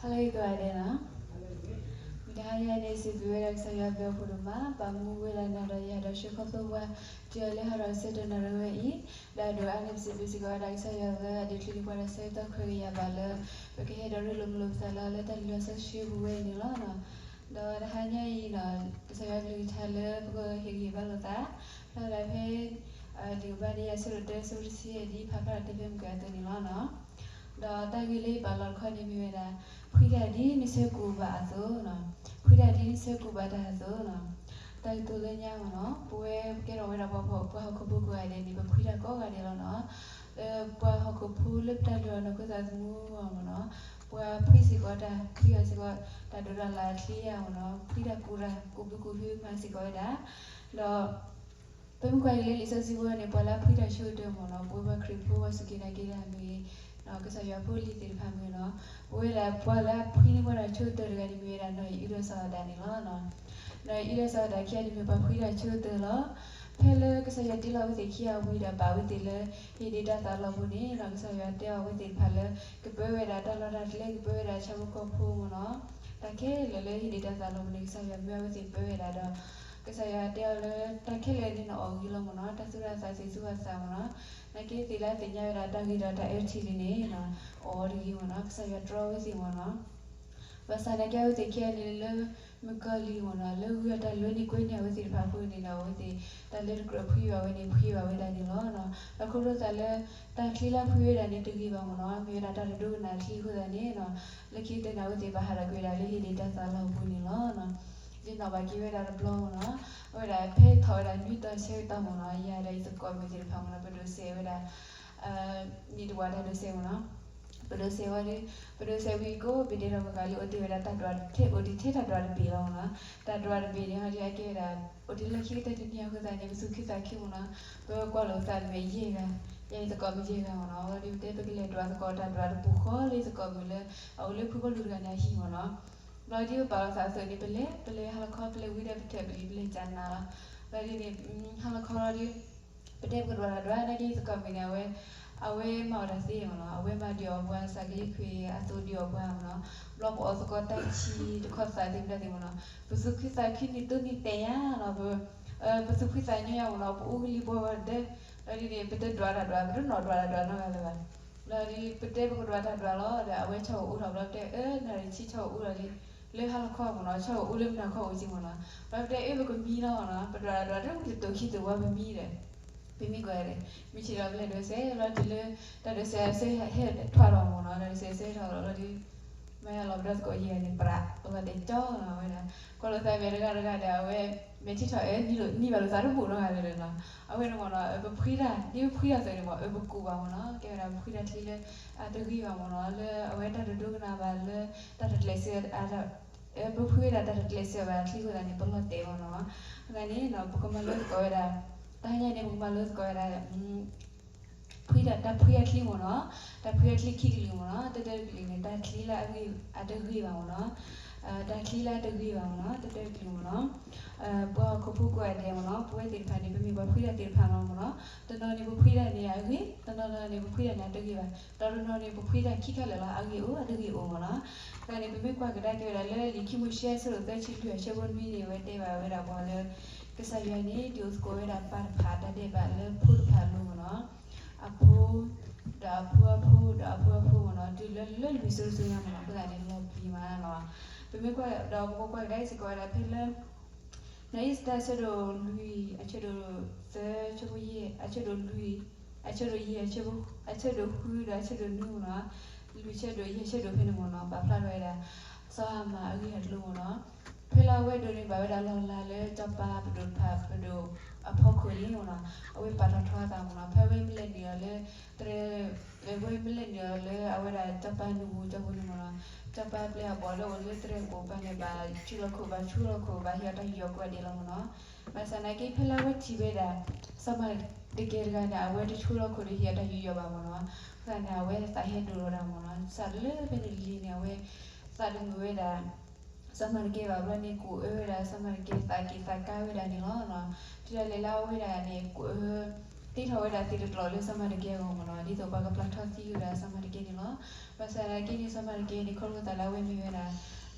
Halay Guadena. Midaya ne si duera saya bel kuruma bamu wela nada ya da shikoso wa jale hara sedo nara we i da do ane si bisi ga da saya ga de tli kwa sa ta khri ya bala pe ke da ru lum lum sala la ta lu sa shi bu we ni la na da da hanya i na saya lu thale ko he gi bala ta da da phe di ba ni ya su de su si di pha pha de bem ga de ni la na တော့တိုင်ကြီးလေးပါလောက်ခေါ်နေမိရတာခွိရဒီ29ပါဆိုနော်ခွိရဒီ29ပါတာဆိုနော်တိုင်တူလေးညာမနော်ပွဲကဲတော့ဝဲတော့ပေါ့ပေါ့ပွဲဟခုပုကွာနေဒီခွိရကောကနေတော့နော်အဲပွဲဟခုဖူးလက်တက်တော့နော်ကစားမှုမနော်ပွဲဖိစီကောတာခွိရစီကောတာဒရလာခလီယာမနော်ခွိရကူရာကူပကူဟူမစီကောတာတော့ပင်ကွာလေးလေးစစီဝနေပေါ်လာဖိရရှို့တယ်မနော်ပွဲခရစ်ဖိုးဝစကိနာကိရာမီ နော်ကစားရပိုလီတီဖမ်းမနော်ဝေလာပွာလာဖိနေပေါ်ချိုတယ်ကလေးမြေရနော်ဤရစာဒန်နီနော်နော်နော်ဤရစာဒကဲဒီမြေပဖိရချိုတယ်လောဖဲလေကစားရတီလာဝတိခီယာဝီဒါပါဝတိလေဟီဒီတာတာလောဘူးနေနော်ကစားရတဲဝတိဖလေကပွဲဝဲတာတလောတာတလေကပွဲဝဲတာချမကောဖူးမနော်တကဲလေလေဟီဒီတာတာလောဘူးနေကစားရမြေဝတိပွဲဝဲတာတော့ ကစားရတဲလေတခဲလေနေနော်အော်ကြီးလောမနော်တဆူရဆိုင်စီစုဝဆာမနော်နကေစီလာတင်ရတာတဂီတာတအဲချီနေနော်အော်ဒီမနော်ကစားရဒရောစီမနော်ဘာသာနကေဝတိခဲလေလေမကလီမနော်လေဝရတလွနီကိုညဝစီဖာကိုနေနော်ဝစီတလေကရဖီဝဝနေဖီဝဝဒနေနော်နော်အခုတော့တလေတခလီလာဖီဝဒနေတကြီးပါမနော်မြေတာတဒုနာခီခုဒနေနော်လက်ခိတဲ့နော်ဝစီဘာဟာရကွေလာလေးဟိဒီတဆာလောက်ဘူးနေနော်နော် ဒီတော့ဘာကြီးဝဲတာဘလောနော်ဝဲတာဖေးထော်တာမြူတဆေတမနော်ရတဲ့စကောမစီဖာမနော်ဘယ်လိုဆေဝဲတာအာဒီတော့တယ်လို့ဆေမနော်ဘယ်လိုဆေဝဲလဲဘယ်လိုဆေဝီကိုဗီဒီယိုကလေးအတူရတာတတ်တော်ထေအဒီထေတတ်တော်ပြီလောနော်တတ်တော်ပြီဟာဒီအကေတာအဒီလက်ခိတဲ့တည်းညကစားနေစုခိစားခိမနော်ဘယ်ကောလို့စားမေးရေးကရဲ့စကောမကြီးကမနော်ဒီတဲ့ပကလေးတော့စကောတတ်တော်ပူခေါ်လေးစကောမလဲအဝလေးဖူဖလူကနေရှိမနော် လော်ဒီပါလာစားစနေပလေပလေဟာလခေါပလေဝိတဲ့ပတဲ့ပလေပလေချန်နာလော်ဒီဟာလခေါ်ရီပတဲ့ကရရရနေဒီစကောမနေဝဲအဝဲမော်ရစီမနော်အဝဲမဒီယောဘွားစကလေးခွေအဆိုဒီယောဘွားမနော်ဘလော့အော်စကောတိုင်ချီတခေါ်စားတယ်ပြတယ်မနော်ပစုခိစားခိနီတူနီတေယာနော်ဘအဲပစုခိစားညောနော်ပူလီဘောဝတဲ့အဲ့ဒီပတဲ့ဒွာရဒွာဘရနော်ဒွာရဒွာနော်လည်းလာဒီပတဲ့ဘကဒွာတာဒွာလောတဲ့အဝဲချောဦးတော်ဘလောက်တဲ့အဲနာရီချီချောဦးတော်လေး လေဟာလခေါ်မနော်ချောဦးလေးမနာခေါ်ဦးကြီးမနော်ဘလောက်တဲ့အေဘကမီနော်နော်ပဒွာဒွာတဲ့တူခိတူဝမမီတယ်ပြမိကြရတယ်မိချီတော့လည်းတော့ဆဲလောဒီလေတတဆဲဆဲဟဲ့ထွားတော့မနော်လည်းဆဲဆဲထွားတော့ဒီ မဲလောဘတ်ကိုရေးနေပရာတော့တဲ့ကြောင်းနော်ဝဲတာကိုလိုဆိုင်မဲရကရကတဲ့ဝဲမေချီချောအဲညီလိုညီပါလို့စားတော့ဘူးတော့ရတယ်နော်အဝဲတော့နော်ဘဖွေးတာဒီဖွေးတာဆိုရင်ပေါ့ဘကူပါမနော်ကဲတာဖွေးတာတီလေအတကြီးပါမနော်လေအဝဲတတဒုကနာပါလေတတလက်စေအတာအဲဘဖွေးတာတတလက်စေပါခလီကိုလည်းပလို့တေမနော်ဒါနဲ့နော်ပကမလို့ကို ရတာတိုင်းနေပကမလို့ကိုရတာဖွေးတာတဖွေးခလီမနော်တဖွေးခလီခီကလီမနော်တတကလီနေတာခလီလာအကြီးအတကြီးပါမနော်အဲဒါခလီလာတကြီးပါမနော်တတကလီမနော်အဲဘောကဖူကွယ်တယ်မနော်ပွဲတင်ဖန်နေပြီဘဖွေးတဲ့တင်ဖန်တော့မနော်တတော်နေဘဖွေးတဲ့နေရာကြီးတတော်နေဘဖွေးတဲ့နေတကြီးပါတော်တော်နေဘဖွေးတဲ့ခိခက်လာလာအကြီးဦးအတကြီးဦးမနော်ဒါနေပြီကွာကြတဲ့ကြရလဲလီခိမရှဲဆိုတဲ့ချစ်ထွေရှေဘွန်မီနေဝဲတဲ့ပါဝဲတာဘောလဲကစားရနေဒီစကိုရတာပါဖာတဲ့ပါလဲဖူဖာလို့မနော် အဖိုးဒါဖူဖူဒါဖူဖူမနော်ဒီလဲလဲလူစိုးစိုးရမနော်ပဒါနေလောပြီးမှာနော်ပြီကွာတော့ဘောကွာတဲ့စကိုရဖဲလဲ Naista achero lui achero se chebo ye achero lui achero ye achero achero hu da achero nu na lui achero ye achero phene mo na ba phla rwe da so ma agi hat lu mo na phela we do ni ba we da lo la le ta pa do pa do a pho ko ni mo na awe pa ta thwa ta mo na phe we mi le ni le tre le we mi le ni le awe da ta pa nu bu ta bu ni mo na တပတ်ပြဘောလို့ဝစ်တဲ့ကိုပနေပါချူလခုပါချူလခုပါရတဲ့ယောကွက်ဒီလုံးနော်မဆန်နိုင်ကိဖလာဝချီဘေတာစမတကယ်ကနာဝဲတချူလခုရရတဲ့ယောပါမနော်ခနာဝဲစာဟဲဒူရောမနော်ဆာလေပဲလီနေဝဲစာဒငွေတာ စမရကေပါဘနေကိုအဲရာစမရကေစာကိစာကာဝဲတာနေနော်နော်ဒီလေလာဝဲတာနေကိုကတိထောဝဲတာတိတတော်လေးစမတကယ်ကိုမနော်ဒီတော့ဘာကပလက်ထောစီယူတာစမတကယ်နေလို့ဘာစရာကိနေစမတကယ်နေခေါ်လို့တလာဝဲမြရတာ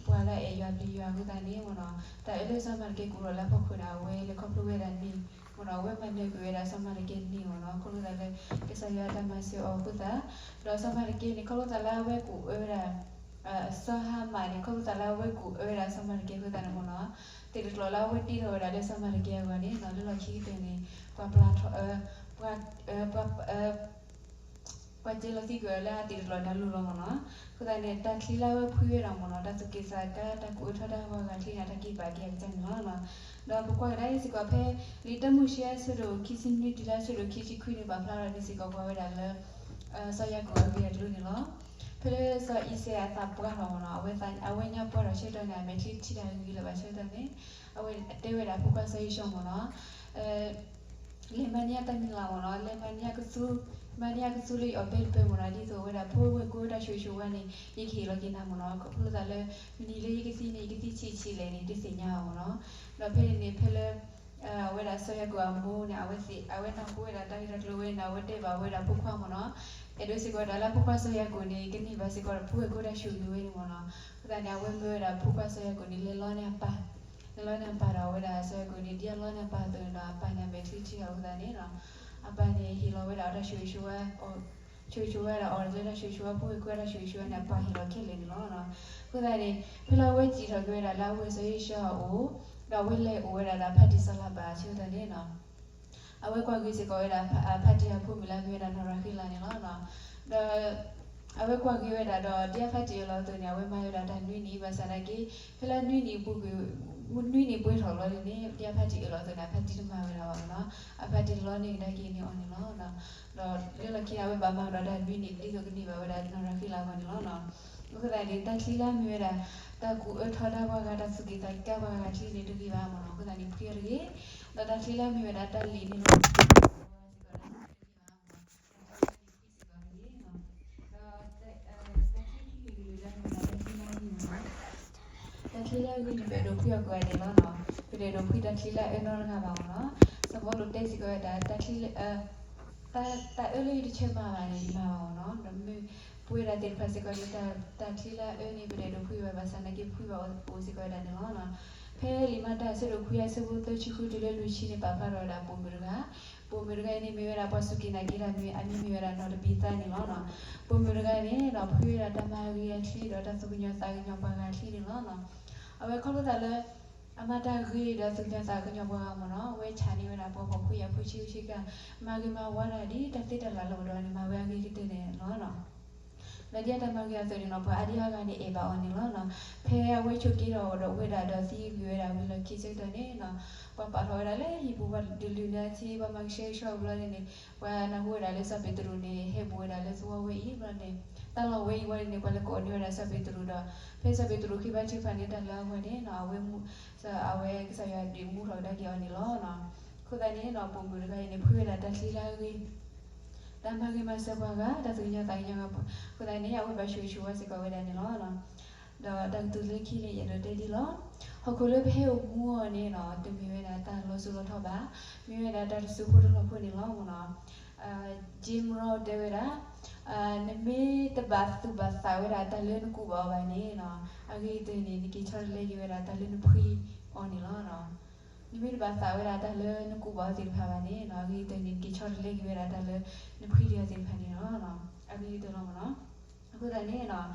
ပွာလာအေရွာပြီးရွာကူတာနေမနော်တာအဲ့လိုစမတကယ်ကိုလာဖို့ခွတာဝဲလေခေါပလိုဝဲတာနေမနော်ဝဲမနေကိုရတာစမတကယ်နေမနော်ခေါ်လို့တလာကစားရတာမစီအောကူတာတော့စမတကယ်နေခေါ်လို့တလာဝဲကိုဝဲတာ အစဟာမာနေခေါ်လို့တလာဝဲကိုဝဲတာစမတကယ်ကိုတာနေမနော်တိတတော်လာဝဲတီတော်ရတဲ့စမတကယ်ကနေနော်လောခီးတဲ့နေပွာပလာထောအဲ pa pa pa je lo ti go la ti lo da lu lo mo no ku da ne ta thli la we phu ye da mo no da su ke sa ka ta ku tha da wa ga thli na ta ki ba ki ya jan no no da bu kwa da si ko phe li ta mu share su ro ki sin ni ti la su ro ki chi khu ni ba phla ra ni si ko kwa we da le sa ya ko we ya lu ni lo ဖလေဆိုအီဆေအတာပွားတော့နော်အ ဝဲဆိုင်အဝဲညပွားတော့ရှေ့တော့နေမယ်ချီချီတယ်ကြီးလည်းပါရှေ့တော့နေအဝဲတဲဝဲတာဖုကဆေးရှုံးမနော်အဲ Lemania tamila wono Lemania kusu mania kusu li obel pe wono di so wera pho we ko da shu shu wan ni yi khi lo kin na wono ko phu da le mini le yi kisi ni kisi chi chi le ni di se nya wono no phe ni phe le အဲဝဲတာဆွဲကွာမိုးနေအဝဲစီအဝဲတော့ကိုဝဲတာတိုက်ရတလို့ဝဲနာဝဲတဲ့ပါဝဲတာဖုခွာမနော်အဲ့တို့စီကဒါလာဖုခွာဆွဲကိုနေကနိပါစီကဖုဝဲကိုတာရှူယူဝဲနေမနော် ဒါညာဝဲမွေးတာဖုခွာဆွဲကိုနေလေလောနေပါလောနေပါတော့ဝဲတာဆွဲကိုနေဒီလောနေပါတော့တော့ပိုင်နေပဲချီချီအောင်ဒါနေနော်အပန်းနေဟီလောဝဲတာတော့ရှူရှူဝဲဟိုချူချူဝဲတာအော်လေရှူရှူဝဲဖုဝဲကိုတာရှူရှူဝဲနေပါဟီလောခဲလေနော်နော်ခုဒါနေဖလာဝဲကြည့်တော့ကြွဲတာလာဝဲဆွဲရှော့ အိုတော့ဝဲလေအိုဝဲတာဖတ်တိဆလာပါချူတဲ့နေနော်အဝဲကွာကြီးစကောရတာဖတ်တိဖုမလာကြွဲတာနော်ရခိလာနေနော်နော်အဝဲကွာကြီးရတာတော့တရားဖတ်တိလောသူနေဝဲမရတာတနွိနီပါစရကေဖလာနွိနီပုကူမနွိနီပွေးထော်လို့နေတရားဖတ်တိလောသူနေဖတ်တိတမရတာပါနော်အဖတ်တိလောနေတကင်းနေအောင်နော်နော်တော့လေလကိအဝဲဘာမရတာနွိနီတိဆိုကနေပါဝဲတာနော်ရခိလာကနေနော်နော်ဘုရားဒီတန်စီလာမြဲတာတကူအထော်တာဘာကတစုကိတကဘာကချီနေတူဒီပါမနော်ဘုရားဒီပြရရေတတစီလာမြဲတာတလီနေလို့တက်ခီလာကိုဒီဘယ်တော့ပြကွယ်နေလို့နော်ပြတယ်တော့ဖိတက်ခီလာအနော်ကပါနော်စဘောလို့တက်စီကတာတက်ခီလာအဲတာတာအဲ့လိုဒီချက်ပါပါနေပါအောင်နော်ဒါပေမဲ့ပွေရတဲ့ဖက်စကလေးတာတက်ခီလာအဲ့နေပြတယ်တော့ဖိဝပါစနကိဖိဝပိုစီကတာနေလို့နော်ဖဲလီမတာဆရခွေဆဘူတချခုတလေလူရှိနေပါပါတော့ တာပုံမရကပုံမရကနေမြေရပါစုကိနာကိရမြေအမြမြေရနော်တပိသနေလို့နော်ပုံမရကနေတော့ဖွေရတမရီရရှိတော့တသုညစာကညပါကရှိနေလို့နော်အဝဲခေါ်လို့တယ်လေအမတာဂီရသုညစာကညပါမနော်ဝဲချာနေရတာပေါ်ပေါ်ဖွေရဖွေချီရှိကမာဂီမာဝါရဒီတတိတလာလို့တော့နေမှာဝဲဂီကိတဲ့နော်နော်လက်ရ တမကရဆိုရင်တော့ဘာအဒီဟာကနေအေပါအောင်နေလို့နော်ဖဲဝဲချုပ်ကြီးတော့တော့ဝဲတာတော့စီးရွေးတာဝဲလို့ခိစိတ်တယ်နေနော်ဘာပါတော့ရလေဟိဘူဘဒီလူနာချီဘာမရှေရှောဘလနေဝါနာဝဲတာလေစပီတရူနေဟေဘဝဲတာလေဆိုဝဲဤဘလနေတလဝဲဝဲနေဘလကိုနေရစပီတရူတော့ဖဲစပီတရူခိဘချိဖန်နေတာလာဝဲနေနော်ဝဲမှုစအဝဲဆရာဒီမှုတော့တက်ကြောနေလို့နော်ခုတည်းနေတော့ပုံမှုတွေကနေဖွေးတာတက်လီလာကြီး တမဂိမစဘာကတသူညတိုင်းညကခုတည်းနေရဝဲဘရှူရှူဝဲစကဝဲတယ်နေလို့နော်တော့တတူလေးခိလေးရတဲ့ဒီလို့ဟောကလေးဖေးမူနေနော်တမီဝဲတာတန်လို့ဆိုလို့တော့ပါမိဝဲတာတဆူဖို့လို့ဖွနေလို့နော်အာဂျင်ရောဒေဝရာအာနမေတဘာသူဘာသာဝဲတာတလဲနကူပါပါနေနော်အဂေးတဲ့နေဒီကိချာလေးရွဲတာတလဲနဖီအော်နေလို့နော် နိမိတဘာသာဝဲတာတလဲနကူပါစီဖာပါနေနော်အဂေးတဲ့နေကိချာလေးရွဲတာတလဲနဖီရစီဖာနေနော်နော်အဂေးတဲ့လို့နော်အခုတည်းနေနော်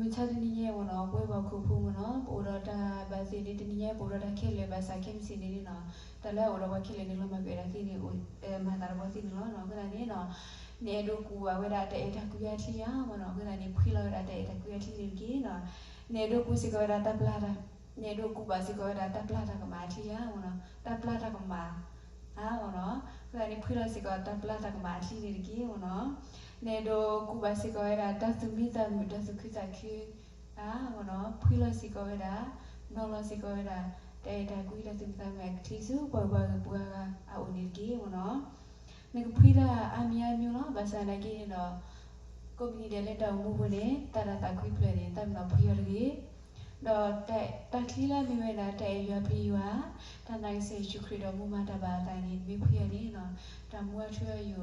မချတဲ့နည်းရဲ့နော်ပွဲပေါ်ခုဖူးမနော်ပိုရတာဘာစီဒီတနည်းပိုရတာခဲလေဘာစာခဲမစီနေနော်တလဲဝရဝခဲလေနေလို့မကြရစီနေဦးအဲမတာဘောစီနော်နော်ခဏနေနော်နေဒုကူဝဝရတဲ့တကူရချီရမနော်ခဏနေဖိလောရတဲ့တကူရချီကြီးနော်နေဒုကူစီကရတာပလာတာနေဒုကူပါစီကရတာပလာတာ ကမာချီရမနော်တပလာတာကမာအာမနော်ခဏနေဖိလောစီကတာပလာတာကမာချီနေကြီးမနော်နေတော့ကုဘစီကောရတာတသုမိတမတသုခိတခိအာမနောဖိလစီကောရတာနော်လစီကောရတာတေတာကွီတသုသမက်တီစုဘောဘောကပွားကအုန်ဒီကေမနောနေကဖိလာအမီယာမျိုးနော်ဘာသာလိုက်ကေနော်ကိုမီနီတဲ့လက်တော်မူဝင်နေတာတာတာခွိပလေတဲ့တမ်နော်ဖိရကေ တတော့တဲ့တက်ခလီလာမိဝဲနာတဲ့ရွာပြီးရွာတန်တိုင်းစေရှုခရတော်မူမတပါတိုင်းနေမိဖွေနေနော်တမွားချွေယူ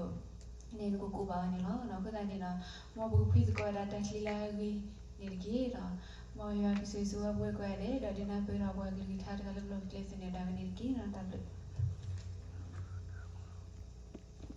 နေကိုကိုပါနေနော်နော်ခုတိုင်းနေနော်မောဘူးဖိစကောတာတက်ခလီလာကြီးနေကြီးတော့မောရွာကိစေဆိုဘွဲကွယ်လေတော့ဒီနာပြေတော့ဘွဲကလေးထားတယ်လို့လို့ကလေးစနေတာကနေကြီးနော်တက်လို့